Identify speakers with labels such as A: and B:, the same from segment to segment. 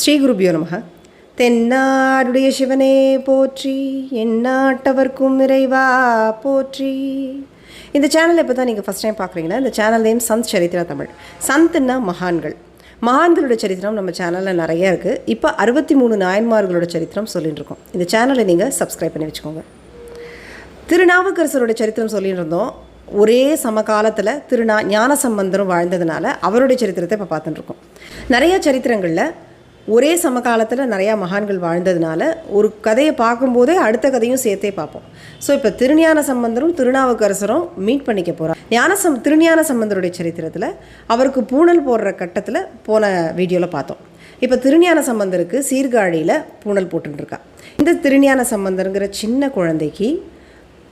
A: ஸ்ரீ குருபியோ நமக. தென்னாடுடைய சிவனே போற்றி எந்நாட்டவர்க்கும் இறைவா போற்றி. இந்த சேனல் இப்போ தான் நீங்கள் ஃபஸ்ட் டைம் பார்க்குறீங்கன்னா இந்த சேனல் நேம் சந்த் சரித்திரா தமிழ். சந்த்னா மகான்கள். மகான்களோட சரித்திரம் நம்ம சேனலில் நிறைய இருக்குது இப்போ அறுபத்தி மூணு நாயன்மார்களோட சரித்திரம் சொல்லிட்டு இருக்கோம். இந்த சேனலை நீங்கள் சப்ஸ்கிரைப் பண்ணி வச்சுக்கோங்க. திருநாவுக்கரசரோட சரித்திரம் சொல்லிட்டு இருந்தோம். ஒரே சமகாலத்தில் திருநா ஞான சம்பந்தரும் வாழ்ந்ததுனால அவருடைய சரித்திரத்தை இப்போ பார்த்துட்டுருக்கோம் நிறைய சரித்திரங்களில் ஒரே சமகாலத்தில் நிறையா மகான்கள் வாழ்ந்ததுனால ஒரு கதையை பார்க்கும்போதே அடுத்த கதையும் சேர்த்தே பார்ப்போம். ஸோ இப்போ திருஞான சம்பந்தரும் திருநாவுக்கரசரும் மீட் பண்ணிக்க போகிறோம் ஞானசம் திருஞான சம்பந்தருடைய சரித்திரத்தில் அவருக்கு பூணல் போடுற கட்டத்தில் போன வீடியோவில் பார்த்தோம். இப்போ திருஞான சம்பந்தருக்கு சீர்காழியில் பூணல் போட்டுருக்கா இந்த திருஞான சம்பந்தருங்கிற சின்ன குழந்தைக்கு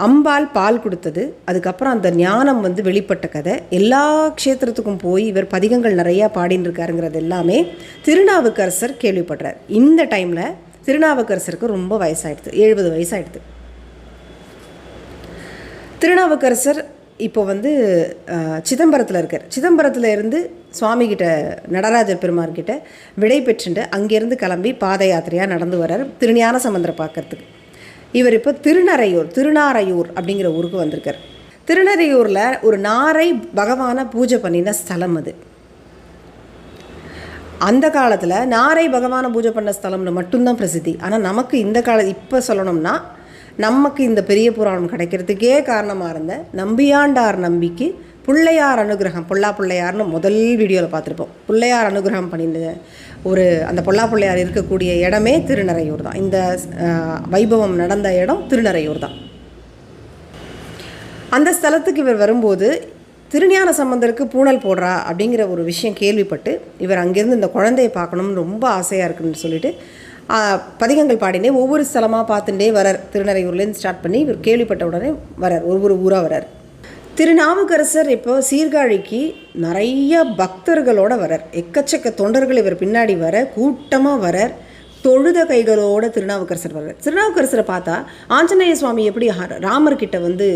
A: அம்பாள் பால் கொடுத்தது. அதுக்கப்புறம் அந்த ஞானம் வந்து வெளிப்பட்ட கதை. எல்லா க்ஷேத்திரத்துக்கும் போய் இவர் பதிகங்கள் நிறையா பாடின்னு இருக்காருங்கிறது எல்லாமே திருநாவுக்கரசர் கேள்விப்படுறார். இந்த டைமில் திருநாவுக்கரசருக்கு ரொம்ப வயசாயிடுது. எழுபது வயசாகிடுது திருநாவுக்கரசர் இப்போ வந்து சிதம்பரத்தில் இருக்கார். சிதம்பரத்தில் இருந்து சுவாமிகிட்ட நடராஜ நடராஜர் பெருமார்கிட்ட விடை பெற்றுண்டு அங்கேருந்து கிளம்பி பாத யாத்திரையாக நடந்து வர்றார். திருஞான சம்பந்தரை பார்க்கறதுக்கு. இவர் இப்போ திருநறையூர் திருநாரையூர் அப்படிங்கிற ஊருக்கு வந்திருக்கார். திருநறையூரில் ஒரு நாரை பகவானை பூஜை பண்ணின ஸ்தலம் அது. அந்த காலத்தில் நாரை பகவானை பூஜை பண்ண ஸ்தலம்னு மட்டும்தான் பிரசித்தி. ஆனால் நமக்கு இந்த கால இப்போ சொல்லணும்னா நமக்கு இந்த பெரிய புராணம் கிடைக்கிறதுக்கே காரணமாக இருந்த நம்பியாண்டார் நம்பிக்கு பிள்ளையார் அனுகிரகம் பொல்லா பிள்ளையார்னு முதல் வீடியோவில் பார்த்துருப்போம். பிள்ளையார் அனுகிரகம் பண்ணின ஒரு அந்த பொல்லா பிள்ளையார் இருக்கக்கூடிய இடமே திருநறையூர் தான். இந்த வைபவம் நடந்த இடம் திருநறையூர் தான். அந்த ஸ்தலத்துக்கு இவர் வரும்போது திருஞான சம்பந்தருக்கு பூணல் போடுறா அப்படிங்கிற ஒரு விஷயம் கேள்விப்பட்டு இவர் அங்கேருந்து இந்த குழந்தையை பார்க்கணும்னு ரொம்ப ஆசையாக இருக்குன்னு சொல்லிட்டு பதிகங்கள் பாடினே ஒவ்வொரு ஸ்தலமாக பார்த்துட்டே வரார். திருநறையூர்லேருந்து ஸ்டார்ட் பண்ணி இவர் கேள்விப்பட்ட உடனே வரார். ஒவ்வொரு ஊராக வரார். திருநாவுக்கரசர் இப்போ சீர்காழிக்கு நிறைய பக்தர்களோட வரார் எக்கச்சக்க தொண்டர்கள் இவர் பின்னாடி வர கூட்டமாக வரார் தொழுத கைகளோட திருநாவுக்கரசர் வர்றார். திருநாவுக்கரசரை பார்த்தா ஆஞ்சநேய சுவாமி எப்படி ராமர்கிட்ட வந்து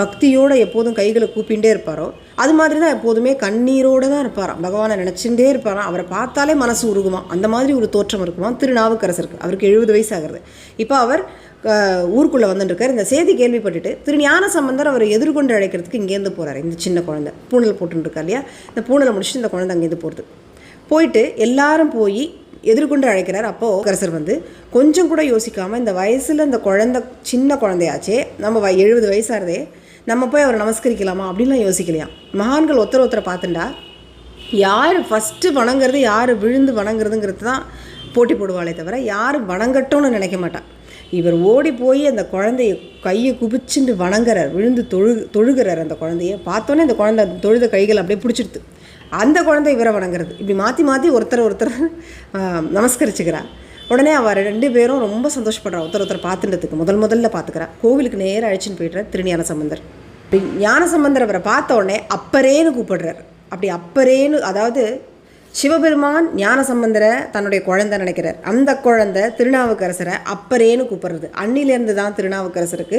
A: பக்தியோடு எப்போதும் கைகளை கூப்பிகிட்டே இருப்பாரோ அது மாதிரி தான் எப்போதுமே கண்ணீரோடு தான் இருப்பாராம். பகவானை நினச்சிட்டே இருப்பாராம். அவரை பார்த்தாலே மனசு உருகுமா அந்த மாதிரி ஒரு தோற்றம் இருக்குமா திருநாவுக்கரசருக்கு. அவருக்கு எழுபது வயசு ஆகிறது. இப்போ அவர் ஊருக்குள்ளே வந்துட்டுருக்கார். இந்த செய்தி கேள்விப்பட்டுட்டு திரு ஞான சம்பந்தர் அவர் எதிர்கொண்டு அழைக்கிறதுக்கு இங்கேருந்து போகிறார் இந்த சின்ன குழந்தை. பூனல் போட்டுருக்கா இல்லையா? இந்த பூனலை முடிச்சுட்டு இந்த குழந்தை அங்கேருந்து போகிறது போயிட்டு எல்லாரும் போய் எதிர்கொண்டு அழைக்கிறார். அப்போது கரசர் வந்து கொஞ்சம் கூட யோசிக்காமல் இந்த வயசில் இந்த குழந்த சின்ன குழந்தையாச்சே நம்ம வ எழுபது வயசாகிறதே நம்ம போய் அவரை நமஸ்கரிக்கலாமா? அப்படின்லாம் யோசிக்கலையாம். மகான்கள் ஒருத்தர் ஒருத்தரை பார்த்துண்டா யார் ஃபஸ்ட்டு வணங்குறது யார் விழுந்து வணங்குறதுங்கிறது தான் போட்டி போடுவாளே தவிர யார் வணங்கட்டும்னு நினைக்க மாட்டான் இவர் ஓடி போய் அந்த குழந்தைய கையை குபிச்சுட்டு வணங்குறார் விழுந்து தொழு தொழுகிறார் அந்த குழந்தைய. பார்த்தோன்னே அந்த குழந்தை தொழுத கைகள் அப்படியே பிடிச்சிடுது. அந்த குழந்தை இவரை வணங்குறது. இப்படி மாற்றி மாற்றி ஒருத்தர் ஒருத்தர் நமஸ்கரிச்சுக்கிறார். உடனே அவர் ரெண்டு பேரும் ரொம்ப சந்தோஷப்படுறா ஒருத்தர் ஒருத்தர் பார்த்துன்றதுக்கு. முதல் முதல்ல பார்த்துக்கிறா கோவிலுக்கு நேராக அழைச்சின்னு போய்ட்டுறார் திருஞான சம்பந்தர். ஞான சம்பந்தர் அவரை பார்த்த உடனே அப்பரேன்னு கூப்பிடுறார். அப்படி அப்பரேன்னு அதாவது சிவபெருமான் ஞான சம்பந்தரை தன்னுடைய குழந்தை நினைக்கிறார். அந்த குழந்தை திருநாவுக்கரசரை அப்பரேன்னு கூப்பிட்றது. அன்னிலேருந்து தான் திருநாவுக்கரசருக்கு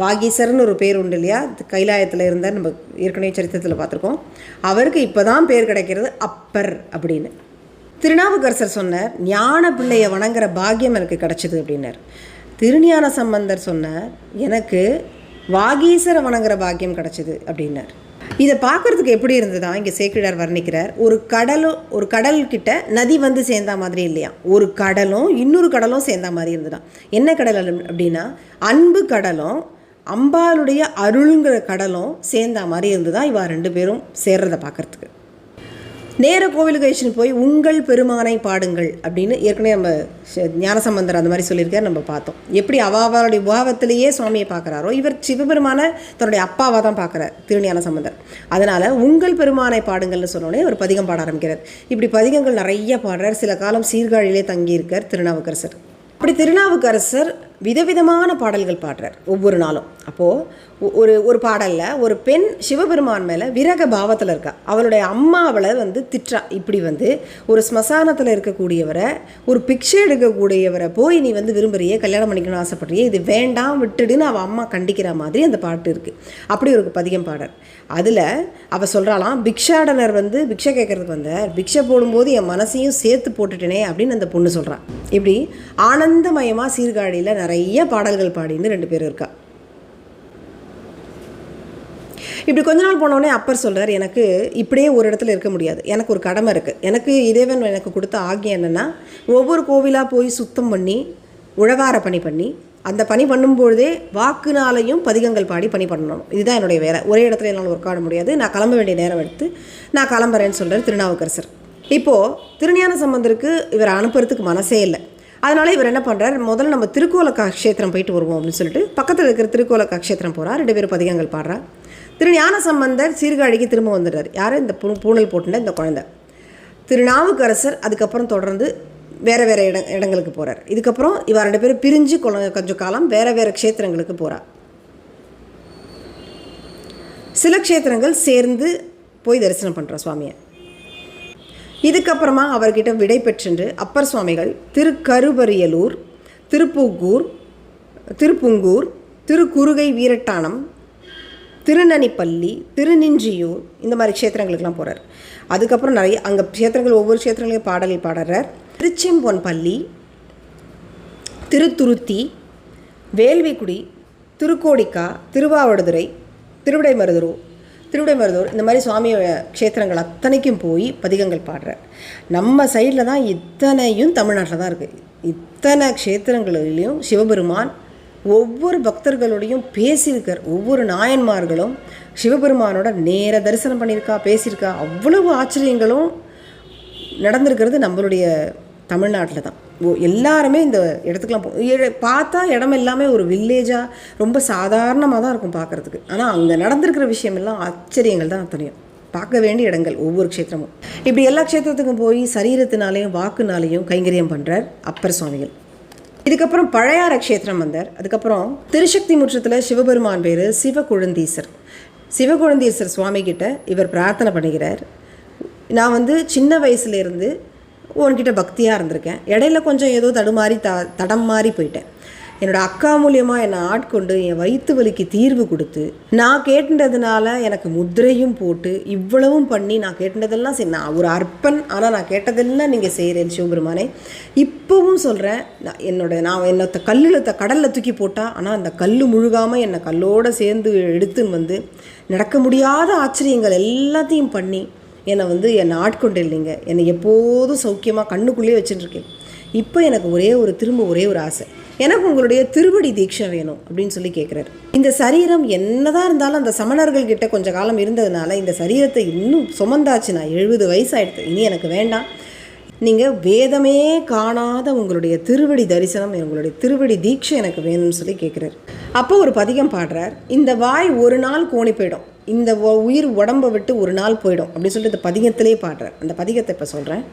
A: வாகீசர்னு ஒரு பேர் உண்டு இல்லையா? கைலாயத்தில் இருந்தார் நம்ம ஏற்கனவே சரித்திரத்தில் பார்த்துருக்கோம். அவருக்கு இப்போ தான் பேர் கிடைக்கிறது அப்பர் அப்படின்னு. திருநாவுக்கரசர் சொன்னார் ஞான பிள்ளையை வணங்குற பாக்கியம் எனக்கு கிடச்சிது அப்படின்னார். திருஞான சம்பந்தர் சொன்னார் எனக்கு வாகீசரை வணங்குற பாக்கியம் கிடச்சிது அப்படின்னார். இதை பார்க்குறதுக்கு எப்படி இருந்ததா இங்கே சேக்கிடார் வர்ணிக்கிறார் ஒரு கடலும் ஒரு கடல் கிட்ட நதி வந்து சேர்ந்தா மாதிரி இல்லையா? ஒரு கடலும் இன்னொரு கடலும் சேர்ந்தா மாதிரி இருந்ததாம் என்ன கடல் அப்படின்னா அன்பு கடலும் அம்பாளுடைய அருளுங்கிற கடலும் சேர்ந்தா மாதிரி இருந்ததா? இவா ரெண்டு பேரும் சேர்றதை பார்க்குறதுக்கு. நேர கோவிலுக்கு அழிச்சுன்னு போய் உங்கள் பெருமானை பாடுங்கள் அப்படின்னு ஏற்கனவே நம்ம ஞானசம்பந்தர் அந்த மாதிரி சொல்லியிருக்காரு நம்ம பார்த்தோம். எப்படி அவாவாளுடைய பாவத்திலேயே சுவாமியை பார்க்குறாரோ இவர் சிவபெருமான தன்னுடைய அப்பாவாக தான் பார்க்குறார் திருஞான சம்பந்தர் அதனால் உங்கள் பெருமானை பாடுங்கள்னு சொன்னோடனே ஒரு பதிகம் பாட ஆரம்பிக்கிறார். இப்படி பதிகங்கள் நிறைய பாடுறார். சில காலம் சீர்காழியிலே தங்கியிருக்கார் திருநாவுக்கரசர். அப்படி திருநாவுக்கரசர் விதவிதமான பாடல்கள் பாடுறார் ஒவ்வொரு நாளும். அப்போது ஒரு ஒரு பாடலில் ஒரு பெண் சிவபெருமான் மேலே விரக பாவத்தில் இருக்கா. அவளுடைய அம்மா அவளை வந்து திட்டா இப்படி வந்து ஒரு ஸ்மசானத்தில் இருக்கக்கூடியவரை ஒரு பிக்ஷை எடுக்கக்கூடியவரை போய் நீ வந்து விரும்புகிறியே கல்யாணம் பண்ணிக்கணும்னு ஆசைப்படுறியே இது வேண்டாம் விட்டுடுன்னு அவள் அம்மா கண்டிக்கிற மாதிரி அந்த பாட்டு இருக்குது அப்படி ஒரு பதிகம் பாடல் அதில் அவள் சொல்கிறாளாம் பிக்ஷாடனர் வந்து பிக்ஷை கேட்கறதுக்கு வந்தார் பிக்ஷை போடும்போது என் மனசையும் சேர்த்து போட்டுட்டேனே அப்படின்னு அந்த பொண்ணு சொல்கிறான் இப்படி ஆனந்தமயமாக சீர்காழியில் நிறைய நிறைய பாடல்கள் பாடின்னு ரெண்டு பேரும் இருக்கா? இப்படி கொஞ்ச நாள் போனோடனே அப்பர் சொல்கிறார் எனக்கு இப்படியே ஒரு இடத்துல இருக்க முடியாது. எனக்கு ஒரு கடமை இருக்குது எனக்கு இறைவன் எனக்கு கொடுத்த ஆகியம் என்னென்னா ஒவ்வொரு கோவிலாக போய் சுத்தம் பண்ணி உழவார பணி பண்ணி அந்த பணி பண்ணும்பொழுதே வாக்குனாலையும் பதிகங்கள் பாடி பணி பண்ணணும். இதுதான் என்னுடைய வேலை. ஒரே இடத்துல என்னால் ஒர்க் ஆட முடியாது. நான் கிளம்ப வேண்டிய நேரம் எடுத்து நான் கிளம்புறேன்னு சொல்கிறார் திருநாவுக்கரசர். இப்போது திருஞான சம்பந்தருக்கு இவர் அனுப்புறதுக்கு மனசே இல்லை. அதனால் இவர் என்ன பண்ணுறார் முதல்ல நம்ம திருக்கோலக்கா க்ஷேத்திரம் போயிட்டு வருவோம் அப்படின்னு சொல்லிட்டு பக்கத்தில் இருக்கிற திருக்கோலக்கா க்ஷேத்திரம் போகிறார் ரெண்டு பேரும் பதிகங்கள் பாடுறா திரு ஞான சம்பந்தர் சீர்காழிக்கு திரும்ப வந்துடுறார். யார்? இந்த பூ பூணல் போட்டுன இந்த குழந்தை. திருநாவுக்கரசர் அதுக்கப்புறம் தொடர்ந்து வேறு வேறு இட இடங்களுக்கு போகிறார் இதுக்கப்புறம் இவர் ரெண்டு பேரும் பிரிஞ்சு கொஞ்சம் காலம் வேறு வேறு க்ஷேத்திரங்களுக்கு போகிறார் சில க்ஷேத்திரங்கள் சேர்ந்து போய் தரிசனம் பண்ணுறோம் சுவாமியை. இதுக்கப்புறமா அவர்கிட்ட விடை பெற்றென்று அப்பர் சுவாமிகள் திருக்கருபரியலூர் திருப்பூக்கூர் திருப்புங்கூர் திருக்குறுகை வீரட்டானம் திருநனிப்பள்ளி திருநின்றியூர் இந்த மாதிரி க்ஷேத்திரங்களுக்கெல்லாம் போகிறார் அதுக்கப்புறம் நிறைய அங்கே க்ஷேத்திரங்கள் ஒவ்வொரு க்ஷேத்திரங்களையும் பாடல் பாடுறார். திருச்செம்பொன்பள்ளி திருத்துருத்தி வேள்விக்குடி திருக்கோடிக்கா திருவாவடுதுறை திருவிடைமருதூர் திருவிடைமருதூர் இந்த மாதிரி சுவாமி க்ஷேத்திரங்கள் அத்தனைக்கும் போய் பதிகங்கள் பாடுறார் நம்ம சைடில் தான் இத்தனையும் தமிழ்நாட்டில் தான் இருக்குது இத்தனை க்ஷேத்திரங்களிலையும் சிவபெருமான் ஒவ்வொரு பக்தர்களோடையும் பேசியிருக்கார். ஒவ்வொரு நாயன்மார்களும் சிவபெருமானோட நேர தரிசனம் பண்ணியிருக்கா பேசியிருக்கா. அவ்வளவு ஆச்சரியங்களும் நடந்திருக்கிறது நம்மளுடைய தமிழ்நாட்டில் தான். எல்லாருமே இந்த இடத்துக்குலாம் போ பார்த்தா இடம் எல்லாமே ஒரு வில்லேஜாக ரொம்ப சாதாரணமாக தான் இருக்கும் பார்க்குறதுக்கு. ஆனால் அங்கே நடந்திருக்கிற விஷயம் எல்லாம் ஆச்சரியங்கள் தான் அத்தனையும். பார்க்க வேண்டிய இடங்கள் ஒவ்வொரு க்ஷேத்திரமும். இப்படி எல்லா க்ஷேத்திரத்துக்கும் போய் சரீரத்தினாலேயும் வாக்குனாலேயும் கைங்கரியம் பண்ணுறார் அப்பர் சுவாமிகள். இதுக்கப்புறம் பழையார க்ஷேத்திரம் வந்தார். அதுக்கப்புறம் திருசக்தி முற்றத்தில் சிவபெருமான் பேர் சிவகுழந்தீசர். சிவகுழந்தீசர் சுவாமி கிட்ட இவர் பிரார்த்தனை பண்ணுகிறார் நான் வந்து சின்ன வயசுலேருந்து உன்கிட்ட பக்தியாக இருந்திருக்கேன். இடையில கொஞ்சம் ஏதோ தடுமாறி த தடம் மாறி போயிட்டேன். என்னோடய அக்கா மூலியமாக என்னை ஆட்கொண்டு என் வயிற்று வலிக்கு தீர்வு கொடுத்து நான் கேட்டுன்றதுனால எனக்கு முத்திரையும் போட்டு இவ்வளவும் பண்ணி நான் கேட்டுனதெல்லாம் சரி நான் ஒரு அர்ப்பன் ஆனால் நான் கேட்டதெல்லாம் நீங்கள் செய்கிறேன் சிவபெருமானே. இப்போவும் சொல்கிறேன் நான் என்னோட நான் என்னை கல்லில் த கடலில் தூக்கி போட்டால் ஆனால் அந்த கல் முழுகாமல் என்னை கல்லோடு சேர்ந்து எடுத்துன்னு வந்து நடக்க முடியாத ஆச்சரியங்கள் எல்லாத்தையும் பண்ணி என்னை வந்து என்னை ஆட்கொண்டு இல்லைங்க என்னை எப்போதும் சௌக்கியமாக கண்ணுக்குள்ளேயே வச்சுட்டுருக்கேன் இப்போ எனக்கு ஒரே ஒரு திரும்ப ஒரே ஒரு ஆசை. எனக்கு உங்களுடைய திருவடி தீட்சை வேணும் அப்படின்னு சொல்லி கேட்குறாரு. இந்த சரீரம் என்னதான் இருந்தாலும் அந்த சமணர்கள் கிட்ட கொஞ்ச காலம் இருந்ததுனால இந்த சரீரத்தை இன்னும் சுமந்தாச்சு. நான் எழுபது வயசாயிடுது இனி எனக்கு வேண்டாம். நீங்கள் வேதமே காணாத உங்களுடைய திருவடி தரிசனம் உங்களுடைய திருவடி தீட்சை எனக்கு வேணும்னு சொல்லி கேட்குறாரு. அப்போ ஒரு பதிகம் பாடுறார். இந்த வாய் ஒரு நாள் கோணி போயிடும். இந்த உயிர் உடம்பை விட்டு ஒரு நாள் போயிடும் அப்படின்னு சொல்லிட்டு இந்த பதிகத்திலே பாடுறேன். அந்த பதிகத்தை இப்போ சொல்கிறேன்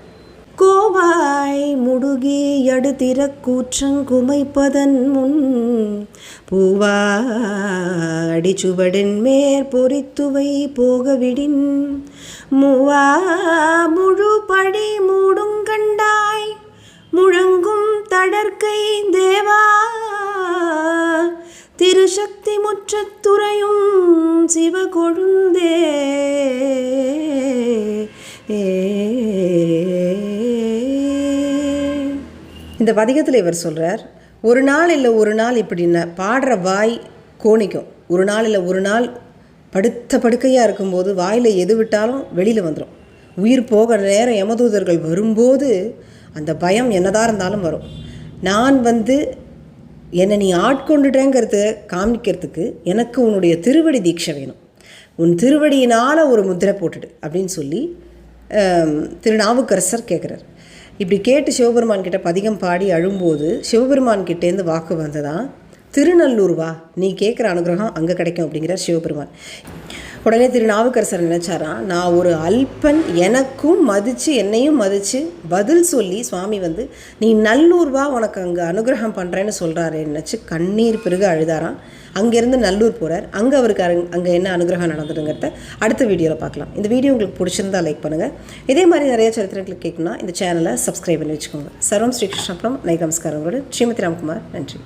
A: கோவாய் முடுகி கூற்றங் கூற்றங்குமைப்பதன் முன் பூவா சுவடின் மேற் பொறித்துவை போகவிடின் மூவா முழு படி மூடுங்கண்டாய் முழங்கும் தடற்கை தேவா திருசக்தி முற்றத்துறையும் சிவகொழுந்தே இந்த பதிகத்தில் இவர் சொல்கிறார் ஒரு நாள் இல்லை ஒரு நாள் இப்படி பாடுற வாய் கோணிக்கும். ஒரு நாள் இல்லை ஒரு நாள் படுத்த படுக்கையாக இருக்கும்போது வாயில் எது விட்டாலும் வெளியில் வந்துடும் உயிர் போகிற நேரம் யமதூதர்கள் வரும்போது அந்த பயம் என்னதான் இருந்தாலும் வரும். நான் வந்து என்னை நீ ஆட்கொண்டுட்டேங்கிறத காமிக்கிறதுக்கு எனக்கு உன்னுடைய திருவடி தீட்சை வேணும். உன் திருவடியினால் ஒரு முத்திரை போட்டுடு அப்படின்னு சொல்லி திருநாவுக்கரசர் கேட்குறார் இப்படி கேட்டு சிவபெருமான் கிட்ட பதிகம் பாடி அழும்போது சிவபெருமான் கிட்டேருந்து வாக்கு வந்ததான் திருநல்லூர் வா நீ கேட்குற அனுகிரகம் அங்கே கிடைக்கும் அப்படிங்கிறார் சிவபெருமான். உடனே திருநாவுக்கரசர் நினைச்சாராம் நான் ஒரு அல்பன் எனக்கும் மதித்து என்னையும் மதித்து பதில் சொல்லி சுவாமி வந்து நீ நல்லூர்வா உனக்கு அங்கே அனுகிரகம் பண்ணுறேன்னு சொல்கிறாரு நினச்சி கண்ணீர் பிறகு அழுதாராம். அங்கேருந்து நல்லூர் போகிறார் அங்கே அவருக்கு அங்கே என்ன அனுகிரகம் நடந்ததுங்கிறத அடுத்த வீடியோவில் பார்க்கலாம். இந்த வீடியோ உங்களுக்கு பிடிச்சிருந்தா லைக் பண்ணுங்கள் இதே மாதிரி நிறைய சரித்திரங்களுக்கு கேட்கணும்னா இந்த சேனலை சப்ஸ்கிரைப் பண்ணி வச்சுக்கோங்க. சர்வம் ஸ்ரீகிருஷ்ணபுரம் நை நமஸ்காரங்களோட. ஸ்ரீமதி ராம்குமார். நன்றி.